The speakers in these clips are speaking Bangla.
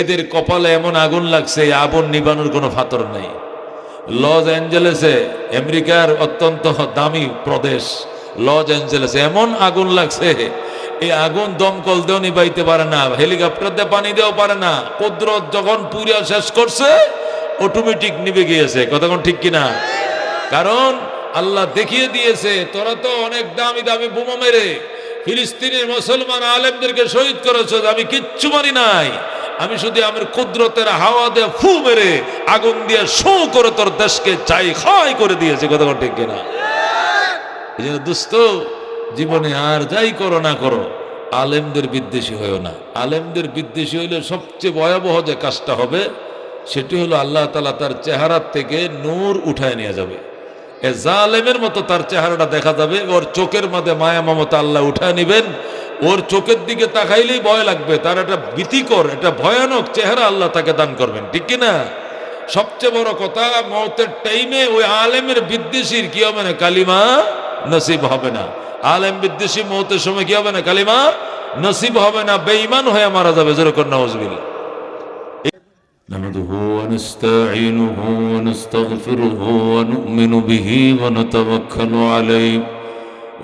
এদের কপালে এমন আগুন লাগছে আগুন নিবানোর কোনো ফাতর নেই। লস অ্যাঞ্জেলেসে আমেরিকার অত্যন্ত দামি প্রদেশ, লস অ্যাঞ্জেলেসে এমন আগুন লাগছে, এই আগুন দমকল দেও নিবাইতে পারে না, হেলিকপ্টার দিয়ে পানি দেওয়া পারে না, কুদরত যখন পুরিয়া শেষ করছে অটোমেটিক নিবে গিয়েছে। কতক্ষণ ঠিক কিনা? কারণ আল্লাহ দেখিয়ে দিয়েছে, তোরা তো অনেক দামি দামি বোমা মেরে ফিলিস্তিনের মুসলমান আলেমদেরকে শহীদ করেছ, আমি কিচ্ছু মানি নাই। আমি শুধু আমার কুদরতের হাওয়া দিয়ে ফু মেরে আগুন দিয়ে শো করে তোর দেশকে চাই খাই করে দিয়েছে কথা ঠিক কিনা? এই জন্য জীবনে আর যাই করো না করো, আলেমদের বিদ্বেষী হয়েও না। আলেমদের বিদ্বেষী হইলে সবচেয়ে ভয়াবহ যে কাজটা হবে, সেটি হলো আল্লাহ তালা তার চেহারার থেকে নূর উঠায় নিয়ে যাবে। এ জালেমের মতো তার চেহারাটা দেখা যাবে, ওর চোখের মধ্যে মায়া মমতা আল্লাহ উঠায় নিবেন ওর চোখের দিকে তাকাইলেই ভয় লাগবে তার একটা ভীতিকর একটা ভয়ানক চেহারা আল্লাহ তাকে দান করবেন ঠিক কি না সবচেয়ে বড় কথা মৌতের টাইমে ওই আলেমের বিদ্বেষীর কি হবে না কালিমা নসিব হবে না আলেম বিদ্বেষী মৌতের সময় কি হবে না কালিমা নসিব হবে না বেঈমান হয়ে মারা যাবে যেরকম নওয়াজবিল্লা نحمده ونستعينه ونستغفره ونؤمن به ونتوكل عليه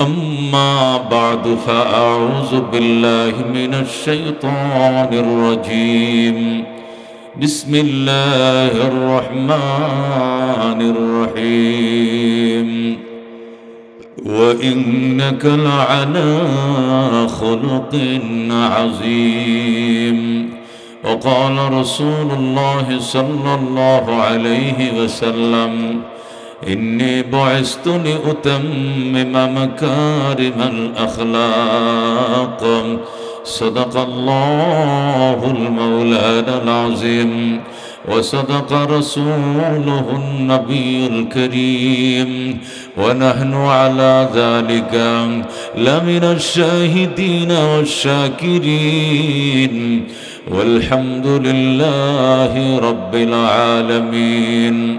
أما بعد فأعوذ بالله من الشيطان الرجيم. بسم الله الرحمن الرحيم. وإنك لعلى خلق عظيم. وقال رسول الله صلى الله عليه وسلم إني بعثت لأتمم مكارم الأخلاق. صدق الله المولانا العظيم. وصدق رسوله النبي الكريم. ونحن على ذلك لمن الشاهدين والشاكرين. والحمد لله رب العالمين.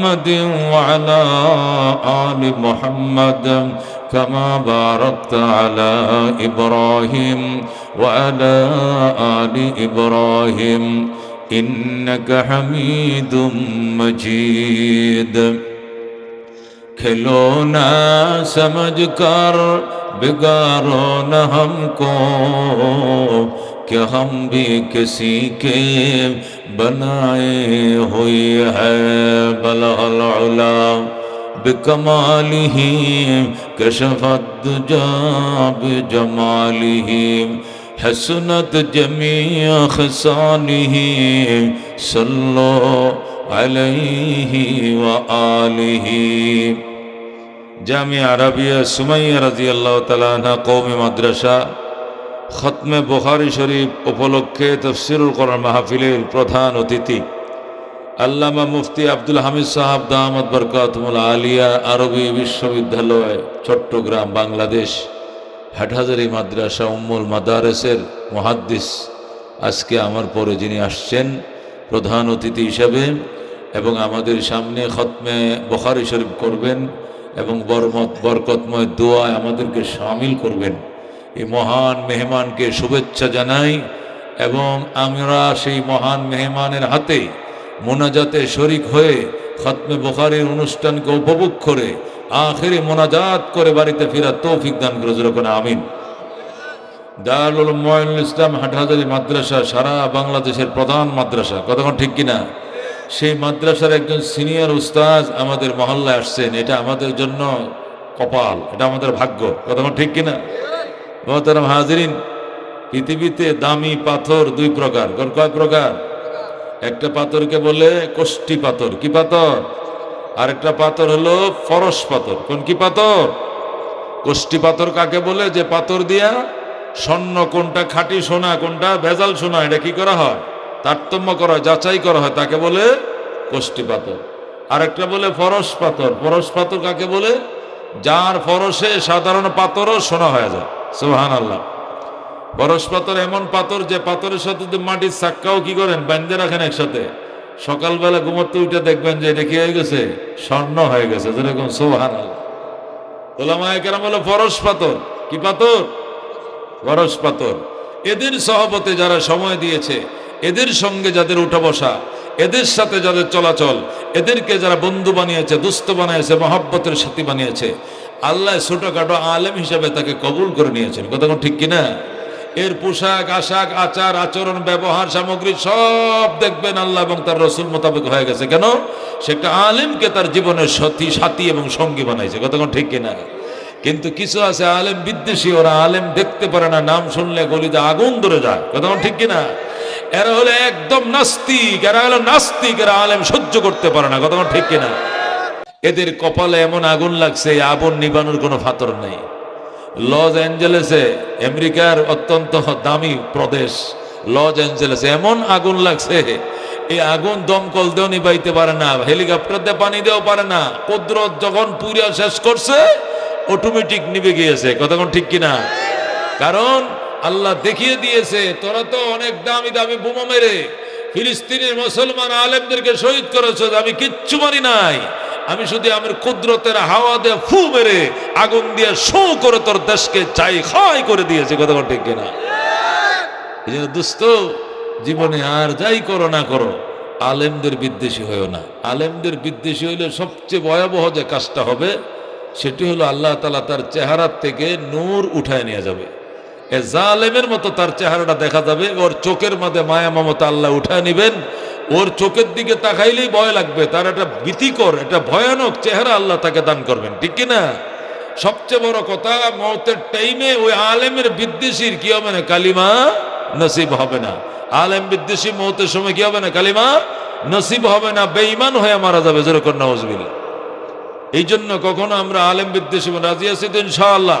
محمد وعلى آل محمد كما باركت على إبراهيم وعلى آل إبراهيم إنك حميد مجيد. کھلونا سمجھ کر بگارو نہ ہم کو کہ ہم بھی کسی کے بنائی ہوئی ہے بلغ العلا بکمالہ کشفت جاب جمالہ حسنت جمیع خسانہ صلو علیہ وآلہ. جامعہ عربیہ سمیہ رضی اللہ تعالیٰ عنہ قوم مدرسہ খতমে বুখারি শরীফ উপলক্ষে তফসিরুল করার মাহফিলের প্রধান অতিথি। আল্লামা মুফতি আব্দুল হামিদ সাহাব দাহমদ বরকাতমুল আলিয়া আরবি বিশ্ববিদ্যালয়, চট্টগ্রাম, বাংলাদেশ, হাটহাজারি মাদ্রাসা, উম্মুল মাদারেসের মহাদ্দিস। আজকে আমার পরে যিনি আসছেন, প্রধান অতিথি হিসাবে এবং আমাদের সামনে খতমে বখারি শরীফ করবেন এবং বরমত, বরকতময় দোয়ায় আমাদেরকে সামিল করবেন। এই মহান মেহমানকে শুভেচ্ছা জানাই এবং আমরা সেই মহান মেহমানের হাতে মোনাজাতে শরিক হয়ে খতমে বখারির অনুষ্ঠানকে উপভোগ করে আখেরে মোনাজাত করে বাড়িতে ফেরা তৌফিক দান করে আমিন। দারুল ময়নুল ইসলাম হাটহাজারি মাদ্রাসা সারা বাংলাদেশের প্রধান মাদ্রাসা। কতক্ষণ ঠিক কিনা? সেই মাদ্রাসার একজন সিনিয়র উস্তাজ আমাদের মহল্লায় আসছেন। এটা আমাদের জন্য কপাল, এটা আমাদের ভাগ্য। কতক্ষণ ঠিক কিনা? মহতারাম হাজিরিন পৃথিবীতে দামি পাথর দুই প্রকার। কোন কয় প্রকার? একটা পাথরকে বলে কোষ্টি পাথর। কি পাথর? আরেকটা পাথর হলো ফরস পাথর। কোন কি পাথর? কোষ্টি পাথর কাকে বলে? যে পাথর দিয়া স্বর্ণ কোনটা খাঁটি সোনা কোনটা ভেজাল সোনা এটা কি করা হয়? তারতম্য করা হয়, যাচাই করা হয় তাকে বলে কোষ্টি পাথর। আরেকটা বলে ফরস পাথর। ফরস পাথর কাকে বলে? যার ফরসে সাধারণ পাথরও সোনা হয়ে যায়। সুহান আল্লাহ বরস পাথর এমন পাথর যে পাথরের সাথে যদি মাটির চাক্কাও কি করেন বান্ধে রাখেন একসাথে। সকালবেলা ঘুমোতে উঠে দেখবেন যে এটা কি হয়ে গেছে? স্বর্ণ হয়ে গেছে, যেরকম সোহান বলে ফরস পাথর। কি পাথর? পাথর। এদের সহপতে যারা সময় দিয়েছে, এদের সঙ্গে যাদের উঠা বসা, এদের সাথে যাদের চলাচল, এদেরকে যারা বন্ধু বানিয়েছে, দুস্থ বানিয়েছে, মহাব্বতের সাথী বানিয়েছে আল্লাহ ছোটখাটো আলেম হিসাবে তাকে কবুল করে নিয়েছেন। কথা ঠিক কিনা? এর পোশাক, আশাক, আচার, আচরণ, ব্যবহার, সামগ্রী সব দেখবেন আল্লাহ এবং তার রসুল মোতাবেক হয়ে গেছে। কেন? সে একটা আলেমকে তার জীবনের সাথী সাথী এবং সঙ্গী বানাইছে। কথা ঠিক কিনা? কিন্তু কিছু আছে আলেম বিদ্বেষী, ওরা আলেম দেখতে পারে না, নাম শুনলে গলিতে আগুন ধরে যায়। কথা ঠিক কিনা? এরা হলো একদম নাস্তিক, এরা হলো নাস্তিক, এরা আলেম সহ্য করতে পারে না। কথা ঠিক কিনা? এদের কপালে এমন আগুন লাগছে, আগুন নিবানোর কোনো ফাতর নেই। লস অ্যাঞ্জেলেসে আমেরিকার অত্যন্ত দামি প্রদেশ, লস অ্যাঞ্জেলেসে এমন আগুন লাগছে, এই আগুন দমকল দিয়েও নিবাইতে পারে না, হেলিকপ্টার দিয়ে পানি দিয়েও পারে না, কুদরত যখন পুরিয়া শেষ করছে অটোমেটিক নিবে গিয়েছে। কতক্ষণ ঠিক কিনা? কারণ আল্লাহ দেখিয়ে দিয়েছে, তোরা তো অনেক দামি দামি বোমা মেরে ফিলিস্তিনের মুসলমান আলেমদেরকে শহীদ করেছ, আমি কিচ্ছু মানি নাই। আমি শুধু আমার কুদরতের হাওয়া দিয়ে ফু মেরে আগুন দিয়ে শো করে তোর দেশকে চাই খাই করে দিয়েছে, কথা ঠিক কিনা? এই জন্য দুস্থ জীবনে আর যাই করো না করো, আলেমদের বিদ্বেষী হয়েও না। আলেমদের বিদ্বেষী হইলে সবচেয়ে ভয়াবহ যে কাজটা হবে, সেটি হলো আল্লাহ তালা তার চেহারার থেকে নূর উঠায় নিয়ে যাবে। এ জালেমের মতো তার চেহারাটা দেখা যাবে, ওর চোখের মধ্যে মায়া মমতা আল্লাহ উঠায় নিবেন। ওর চোখের দিকে তাকাইলেই ভয় লাগবে। তার একটা ভীতিকর, একটা ভয়ানক চেহারা আল্লাহ তাকে দান করবেন। ঠিক কি না সবচেয়ে বড় কথা মৌতের টাইমে ওই আলেমের বিদ্বেষীর কি হবে না? কালিমা নসিব হবে না। আলেম বিদ্বেষী মৌতের সময় কি হবে না? কালিমা নসিব হবে না। বেঈমান হয়ে মারা যাবে যেরকম নওয়াজবিল্লা এই জন্য কখনো আমরা আলেম বিদ্বেষী রাজি আছি তো ইনশাআল্লাহ।